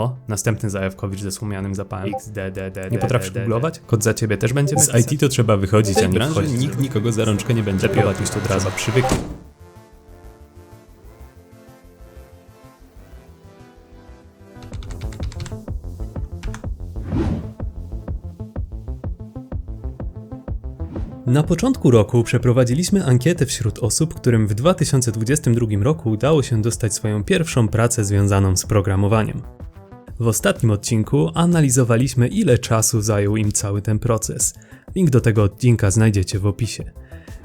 Oho, następny zajawkowicz ze słomianym zapałem. Nie potrafisz googlować? Kod za ciebie też będzie Z IT to trzeba wychodzić, a nie wchodzić. Nikt nikogo za rączkę nie będzie Lepiej odpuść od razu, przywyknij. Na początku roku przeprowadziliśmy ankietę wśród osób, którym w 2022 roku udało się dostać swoją pierwszą pracę związaną z programowaniem. W ostatnim odcinku analizowaliśmy, ile czasu zajął im cały ten proces. Link do tego odcinka znajdziecie w opisie.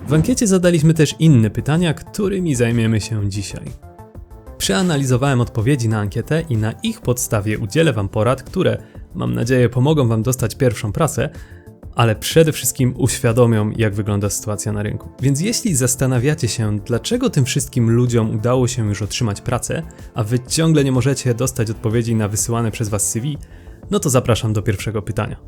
W ankiecie zadaliśmy też inne pytania, którymi zajmiemy się dzisiaj. Przeanalizowałem odpowiedzi na ankietę i na ich podstawie udzielę Wam porad, które, mam nadzieję, pomogą Wam dostać pierwszą pracę, ale przede wszystkim uświadomią, jak wygląda sytuacja na rynku. Więc jeśli zastanawiacie się, dlaczego tym wszystkim ludziom udało się już otrzymać pracę, a wy ciągle nie możecie dostać odpowiedzi na wysyłane przez was CV, no to zapraszam do pierwszego pytania.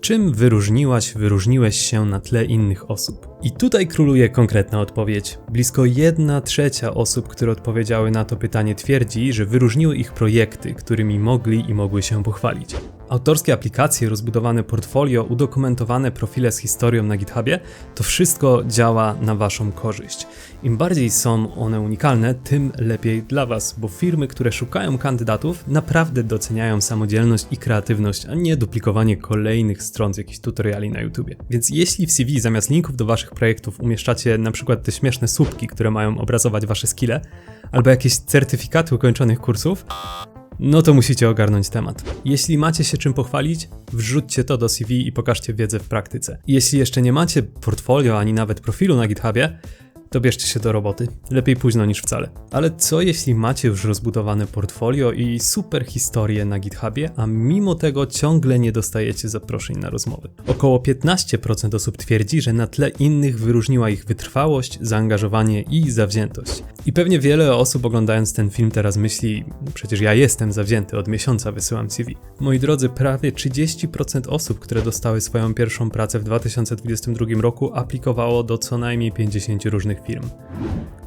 Czym wyróżniłaś, wyróżniłeś się na tle innych osób? I tutaj króluje konkretna odpowiedź. Blisko 1 trzecia osób, które odpowiedziały na to pytanie, twierdzi, że wyróżniły ich projekty, którymi mogli i mogły się pochwalić. Autorskie aplikacje, rozbudowane portfolio, udokumentowane profile z historią na GitHubie to wszystko działa na Waszą korzyść. Im bardziej są one unikalne, tym lepiej dla Was, bo firmy, które szukają kandydatów, naprawdę doceniają samodzielność i kreatywność, a nie duplikowanie kolejnych stron z jakichś tutoriali na YouTube. Więc jeśli w CV zamiast linków do Waszych projektów umieszczacie przykład te śmieszne słupki, które mają obrazować Wasze skille, albo jakieś certyfikaty ukończonych kursów, no to musicie ogarnąć temat. Jeśli macie się czym pochwalić, wrzućcie to do CV i pokażcie wiedzę w praktyce. Jeśli jeszcze nie macie portfolio ani nawet profilu na GitHubie, to bierzcie się do roboty. Lepiej późno niż wcale. Ale co jeśli macie już rozbudowane portfolio i super historię na GitHubie, a mimo tego ciągle nie dostajecie zaproszeń na rozmowy? Około 15% osób twierdzi, że na tle innych wyróżniła ich wytrwałość, zaangażowanie i zawziętość. I pewnie wiele osób oglądając ten film teraz myśli, przecież ja jestem zawzięty, od miesiąca wysyłam CV. Moi drodzy, prawie 30% osób, które dostały swoją pierwszą pracę w 2022 roku aplikowało do co najmniej 50 różnych firm.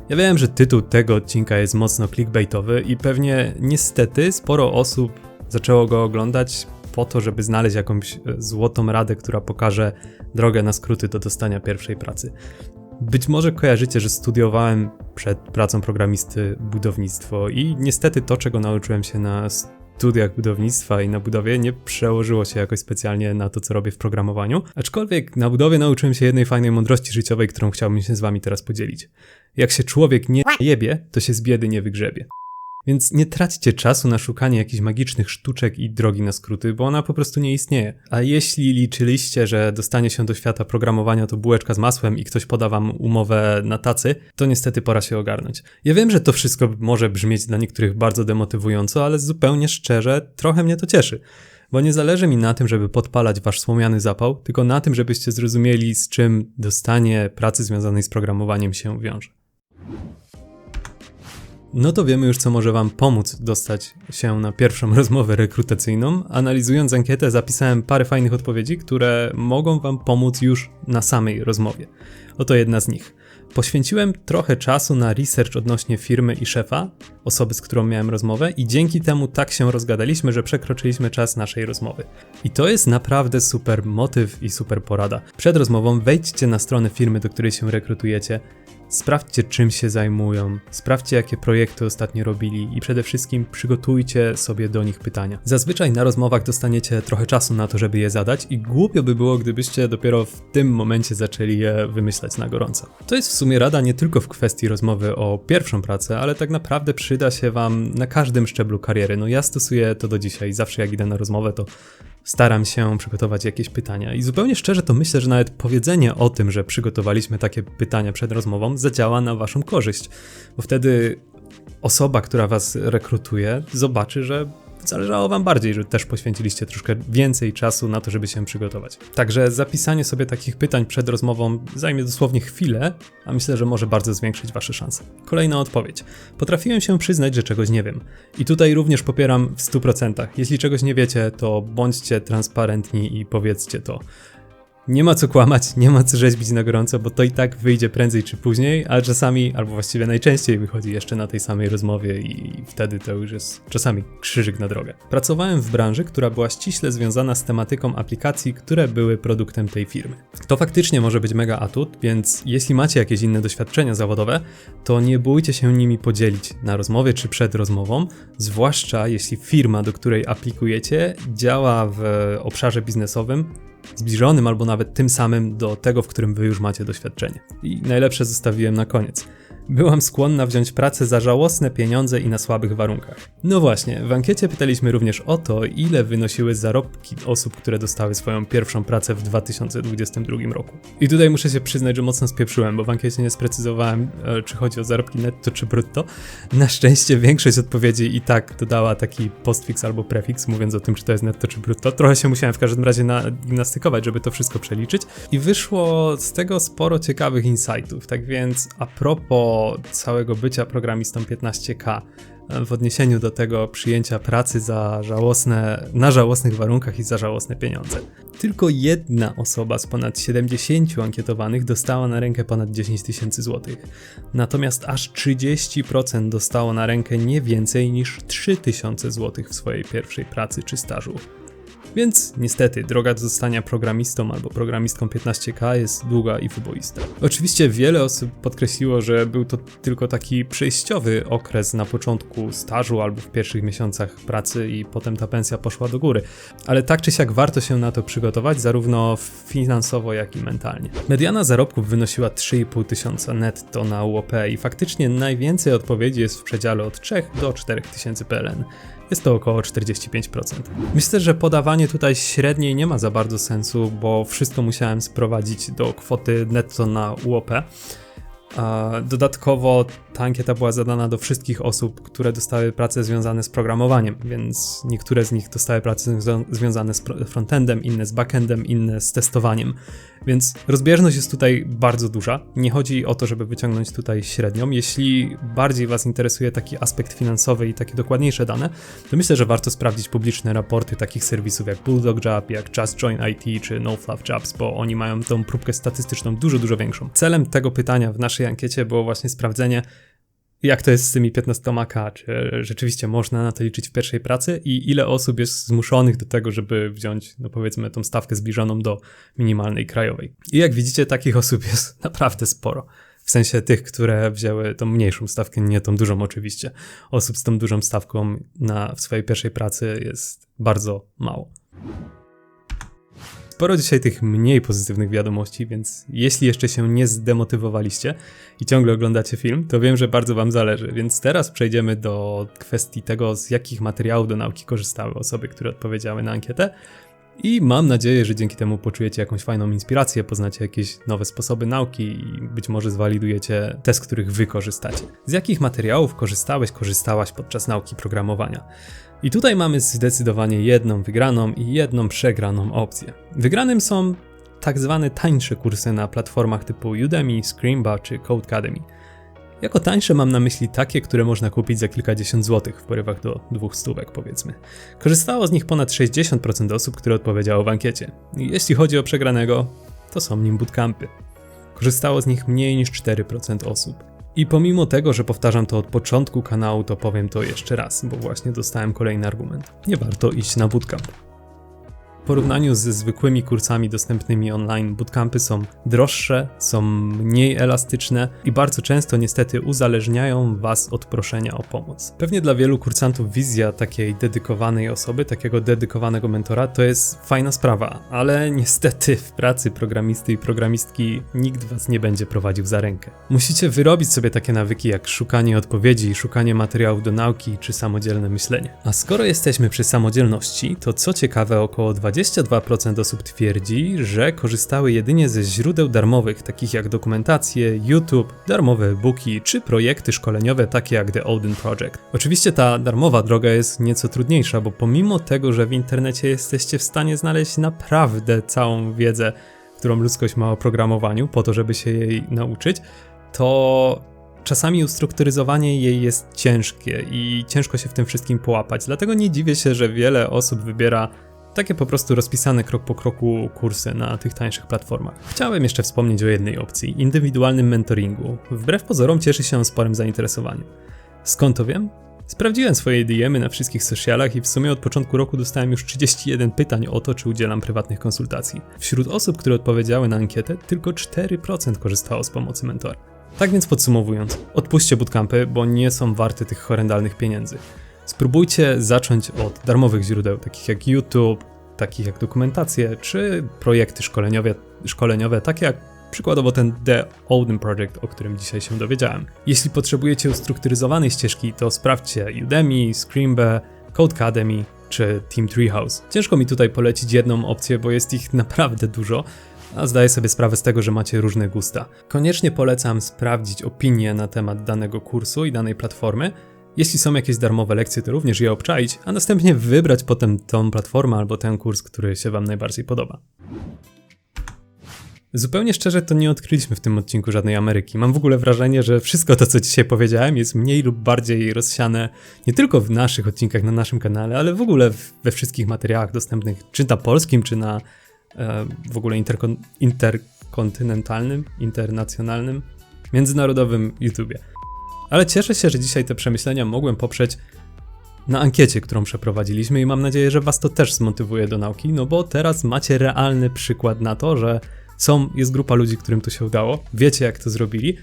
Ja wiem, że tytuł tego odcinka jest mocno clickbaitowy i pewnie niestety sporo osób zaczęło go oglądać po to, żeby znaleźć jakąś e, złotą radę, która pokaże drogę na skróty do dostania pierwszej pracy. Być może kojarzycie, że studiowałem przed pracą programisty budownictwo i niestety to, czego nauczyłem się na studiach budownictwa i na budowie nie przełożyło się jakoś specjalnie na to, co robię w programowaniu. Aczkolwiek na budowie nauczyłem się jednej fajnej mądrości życiowej, którą chciałbym się z wami teraz podzielić. Jak się człowiek nie jebie, to się z biedy nie wygrzebie. Więc nie traćcie czasu na szukanie jakichś magicznych sztuczek i drogi na skróty, bo ona po prostu nie istnieje. A jeśli liczyliście, że dostanie się do świata programowania to bułeczka z masłem i ktoś poda wam umowę na tacy, to niestety pora się ogarnąć. Ja wiem, że to wszystko może brzmieć dla niektórych bardzo demotywująco, ale zupełnie szczerze, trochę mnie to cieszy. Bo nie zależy mi na tym, żeby podpalać wasz słomiany zapał, tylko na tym, żebyście zrozumieli, z czym dostanie pracy związanej z programowaniem się wiąże. No to wiemy już, co może Wam pomóc dostać się na pierwszą rozmowę rekrutacyjną. Analizując ankietę, zapisałem parę fajnych odpowiedzi, które mogą Wam pomóc już na samej rozmowie. Oto jedna z nich. Poświęciłem trochę czasu na research odnośnie firmy i szefa, osoby, z którą miałem rozmowę, i dzięki temu tak się rozgadaliśmy, że przekroczyliśmy czas naszej rozmowy. I to jest naprawdę super motyw i super porada. Przed rozmową wejdźcie na stronę firmy, do której się rekrutujecie Sprawdźcie, czym się zajmują, sprawdźcie, jakie projekty ostatnio robili i przede wszystkim przygotujcie sobie do nich pytania. Zazwyczaj na rozmowach dostaniecie trochę czasu na to, żeby je zadać, i głupio by było, gdybyście dopiero w tym momencie zaczęli je wymyślać na gorąco. To jest w sumie rada nie tylko w kwestii rozmowy o pierwszą pracę, ale tak naprawdę przyda się Wam na każdym szczeblu kariery. No ja stosuję to do dzisiaj. Zawsze jak idę na rozmowę, to staram się przygotować jakieś pytania. I zupełnie szczerze to myślę, że nawet powiedzenie o tym, że przygotowaliśmy takie pytania przed rozmową, zadziała na waszą korzyść, bo wtedy osoba, która was rekrutuje, zobaczy, że zależało wam bardziej, że też poświęciliście troszkę więcej czasu na to, żeby się przygotować. Także zapisanie sobie takich pytań przed rozmową zajmie dosłownie chwilę, a myślę, że może bardzo zwiększyć wasze szanse. Kolejna odpowiedź. Potrafiłem się przyznać, że czegoś nie wiem. I tutaj również popieram w 100%. Jeśli czegoś nie wiecie, to bądźcie transparentni i powiedzcie to. Nie ma co kłamać, nie ma co rzeźbić na gorąco, bo to i tak wyjdzie prędzej czy później, ale czasami, albo właściwie najczęściej wychodzi jeszcze na tej samej rozmowie i wtedy to już jest czasami krzyżyk na drogę. Pracowałem w branży, która była ściśle związana z tematyką aplikacji, które były produktem tej firmy. To faktycznie może być mega atut, więc jeśli macie jakieś inne doświadczenia zawodowe, to nie bójcie się nimi podzielić na rozmowie czy przed rozmową, zwłaszcza jeśli firma, do której aplikujecie, działa w obszarze biznesowym, zbliżonym albo nawet tym samym do tego, w którym wy już macie doświadczenie. I najlepsze zostawiłem na koniec. Byłam skłonna wziąć pracę za żałosne pieniądze i na słabych warunkach. No właśnie, w ankiecie pytaliśmy również o to, ile wynosiły zarobki osób, które dostały swoją pierwszą pracę w 2022 roku. I tutaj muszę się przyznać, że mocno spieprzyłem, bo w ankiecie nie sprecyzowałem, e, czy chodzi o zarobki netto czy brutto. Na szczęście większość odpowiedzi i tak dodała taki postfix albo prefiks, mówiąc o tym, czy to jest netto czy brutto. Trochę się musiałem w każdym razie na gimnastykować, żeby to wszystko przeliczyć. I wyszło z tego sporo ciekawych insightów. Tak więc a propos całego bycia programistą 15K w odniesieniu do tego przyjęcia pracy za żałosne, na żałosnych warunkach i za żałosne pieniądze. Tylko jedna osoba z ponad 70 ankietowanych dostała na rękę ponad 10 tysięcy złotych. Natomiast aż 30% dostało na rękę nie więcej niż 3 tysiące złotych w swojej pierwszej pracy czy stażu. Więc niestety droga do zostania programistą albo programistką 15K jest długa i wyboista. Oczywiście wiele osób podkreśliło, że był to tylko taki przejściowy okres na początku stażu albo w pierwszych miesiącach pracy i potem ta pensja poszła do góry. Ale tak czy siak warto się na to przygotować, zarówno finansowo, jak i mentalnie. Mediana zarobków wynosiła 3,5 tysiąca netto na UOP i faktycznie najwięcej odpowiedzi jest w przedziale od 3 do 4 tysięcy PLN. Jest to około 45%. Myślę, że podawanie tutaj średniej nie ma za bardzo sensu, bo wszystko musiałem sprowadzić do kwoty netto na UOP. Dodatkowo ta ankieta była zadana do wszystkich osób, które dostały prace związane z programowaniem, więc niektóre z nich dostały prace związane z frontendem, inne z backendem, inne z testowaniem. Więc rozbieżność jest tutaj bardzo duża. Nie chodzi o to, żeby wyciągnąć tutaj średnią. Jeśli bardziej Was interesuje taki aspekt finansowy i takie dokładniejsze dane, to myślę, że warto sprawdzić publiczne raporty takich serwisów jak Bulldog Job, jak Just Join IT czy NoFluff Jobs, bo oni mają tą próbkę statystyczną dużo, dużo większą. Celem tego pytania w naszej ankiecie było właśnie sprawdzenie, jak to jest z tymi 15K, czy rzeczywiście można na to liczyć w pierwszej pracy i ile osób jest zmuszonych do tego, żeby wziąć, no powiedzmy, tą stawkę zbliżoną do minimalnej krajowej. I jak widzicie, takich osób jest naprawdę sporo. W sensie tych, które wzięły tą mniejszą stawkę, nie tą dużą oczywiście. Osób z tą dużą stawką na, w swojej pierwszej pracy jest bardzo mało. Sporo dzisiaj tych mniej pozytywnych wiadomości, więc jeśli jeszcze się nie zdemotywowaliście i ciągle oglądacie film, to wiem, że bardzo Wam zależy. Więc teraz przejdziemy do kwestii tego, z jakich materiałów do nauki korzystały osoby, które odpowiedziały na ankietę. I mam nadzieję, że dzięki temu poczujecie jakąś fajną inspirację, poznacie jakieś nowe sposoby nauki i być może zwalidujecie te, z których wy korzystacie. Z jakich materiałów korzystałeś, korzystałaś podczas nauki programowania? I tutaj mamy zdecydowanie jedną wygraną i jedną przegraną opcję. Wygranym są tak zwane tańsze kursy na platformach typu Udemy, Screamba czy Codecademy. Jako tańsze mam na myśli takie, które można kupić za kilkadziesiąt złotych w porywach do dwóch stówek powiedzmy. Korzystało z nich ponad 60% osób, które odpowiedziało w ankiecie. Jeśli chodzi o przegranego, to są nim bootcampy. Korzystało z nich mniej niż 4% osób. I pomimo tego, że powtarzam to od początku kanału, to powiem to jeszcze raz, bo właśnie dostałem kolejny argument. Nie warto iść na bootcamp porównaniu ze zwykłymi kursami dostępnymi online, bootcampy są droższe, są mniej elastyczne i bardzo często niestety uzależniają Was od proszenia o pomoc. Pewnie dla wielu kursantów wizja takiej dedykowanej osoby, takiego dedykowanego mentora to jest fajna sprawa, ale niestety w pracy programisty i programistki nikt Was nie będzie prowadził za rękę. Musicie wyrobić sobie takie nawyki jak szukanie odpowiedzi, szukanie materiałów do nauki czy samodzielne myślenie. A skoro jesteśmy przy samodzielności, to co ciekawe około 20 22% osób twierdzi, że korzystały jedynie ze źródeł darmowych, takich jak dokumentacje, YouTube, darmowe e-booki czy projekty szkoleniowe takie jak The Odin Project. Oczywiście ta darmowa droga jest nieco trudniejsza, bo pomimo tego, że w internecie jesteście w stanie znaleźć naprawdę całą wiedzę, którą ludzkość ma o programowaniu, po to, żeby się jej nauczyć, to czasami ustrukturyzowanie jej jest ciężkie i ciężko się w tym wszystkim połapać. Dlatego nie dziwię się, że wiele osób wybiera Takie po prostu rozpisane krok po kroku kursy na tych tańszych platformach. Chciałem jeszcze wspomnieć o jednej opcji indywidualnym mentoringu. Wbrew pozorom cieszy się sporym zainteresowaniem. Skąd to wiem? Sprawdziłem swoje DMy na wszystkich socialach i w sumie od początku roku dostałem już 31 pytań o to, czy udzielam prywatnych konsultacji. Wśród osób, które odpowiedziały na ankietę, tylko 4% korzystało z pomocy mentora. Tak więc podsumowując, odpuśćcie bootcampy, bo nie są warte tych horrendalnych pieniędzy. Spróbujcie zacząć od darmowych źródeł, takich jak YouTube, takich jak dokumentacje, czy projekty szkoleniowe, szkoleniowe takie jak przykładowo ten The Olden Project, o którym dzisiaj się dowiedziałem. Jeśli potrzebujecie ustrukturyzowanej ścieżki, to sprawdźcie Udemy, Screambee, Codecademy czy Team Treehouse. Ciężko mi tutaj polecić jedną opcję, bo jest ich naprawdę dużo, a zdaję sobie sprawę z tego, że macie różne gusta. Koniecznie polecam sprawdzić opinie na temat danego kursu i danej platformy. Jeśli są jakieś darmowe lekcje, to również je obczaić, a następnie wybrać potem tą platformę albo ten kurs, który się Wam najbardziej podoba. Zupełnie szczerze, to nie odkryliśmy w tym odcinku żadnej Ameryki. Mam w ogóle wrażenie, że wszystko to, co dzisiaj powiedziałem, jest mniej lub bardziej rozsiane nie tylko w naszych odcinkach na naszym kanale, ale w ogóle we wszystkich materiałach dostępnych, czy na polskim, czy na e, w ogóle interkon interkontynentalnym, internacjonalnym, międzynarodowym YouTubie. Ale cieszę się, że dzisiaj te przemyślenia mogłem poprzeć na ankiecie, którą przeprowadziliśmy i mam nadzieję, że Was to też zmotywuje do nauki, no bo teraz macie realny przykład na to, że są, jest grupa ludzi, którym to się udało, wiecie jak to zrobili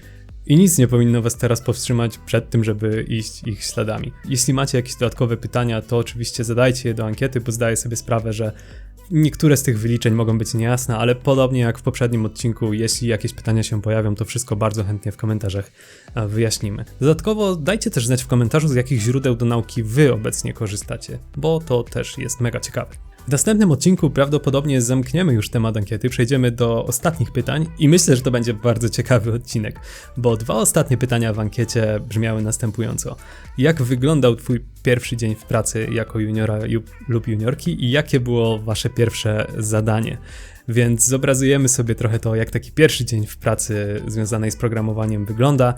i nic nie powinno was teraz powstrzymać przed tym, żeby iść ich śladami. Jeśli macie jakieś dodatkowe pytania, to oczywiście zadajcie je do ankiety, bo zdaję sobie sprawę, że niektóre z tych wyliczeń mogą być niejasne, ale podobnie jak w poprzednim odcinku, jeśli jakieś pytania się pojawią, to wszystko bardzo chętnie w komentarzach e, wyjaśnimy. Dodatkowo dajcie też znać w komentarzu, z jakich źródeł do nauki wy obecnie korzystacie, bo to też jest mega ciekawe. W następnym odcinku prawdopodobnie zamkniemy już temat ankiety, przejdziemy do ostatnich pytań i myślę, że to będzie bardzo ciekawy odcinek, bo dwa ostatnie pytania w ankiecie brzmiały następująco. Jak wyglądał Twój pierwszy dzień w pracy jako juniora lub juniorki i jakie było Wasze pierwsze zadanie? Więc zobrazujemy sobie trochę to, jak taki pierwszy dzień w pracy związanej z programowaniem wygląda,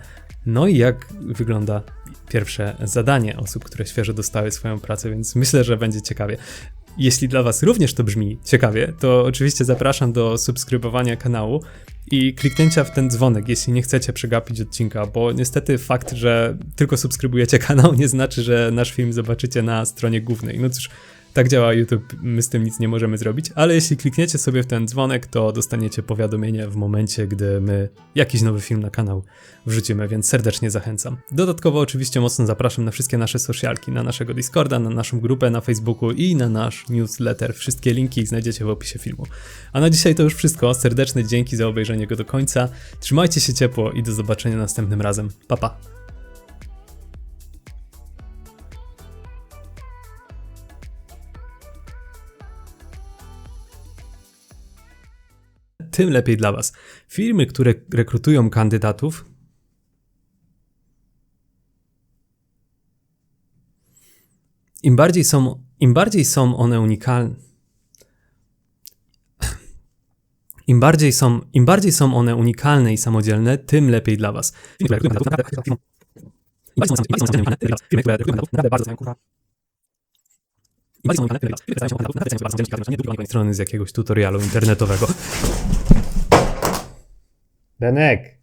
no i jak wygląda pierwsze zadanie osób, które świeżo dostały swoją pracę, więc myślę, że będzie ciekawie. Jeśli dla Was również to brzmi ciekawie, to oczywiście zapraszam do subskrybowania kanału i kliknięcia w ten dzwonek, jeśli nie chcecie przegapić odcinka, bo niestety fakt, że tylko subskrybujecie kanał nie znaczy, że nasz film zobaczycie na stronie głównej. No cóż, tak działa YouTube, my z tym nic nie możemy zrobić, ale jeśli klikniecie sobie w ten dzwonek, to dostaniecie powiadomienie w momencie, gdy my jakiś nowy film na kanał wrzucimy, więc serdecznie zachęcam. Dodatkowo oczywiście mocno zapraszam na wszystkie nasze socialki, na naszego Discorda, na naszą grupę na Facebooku i na nasz newsletter. Wszystkie linki znajdziecie w opisie filmu. A na dzisiaj to już wszystko. Serdeczne dzięki za obejrzenie go do końca. Trzymajcie się ciepło i do zobaczenia następnym razem. Pa pa! Tym lepiej dla Was. Firmy, które rekrutują kandydatów, im bardziej są, im bardziej są one unikalne, im bardziej są, im bardziej są one unikalne i samodzielne, tym lepiej dla Was. Strony z jakiegoś tutorialu internetowego. Benek!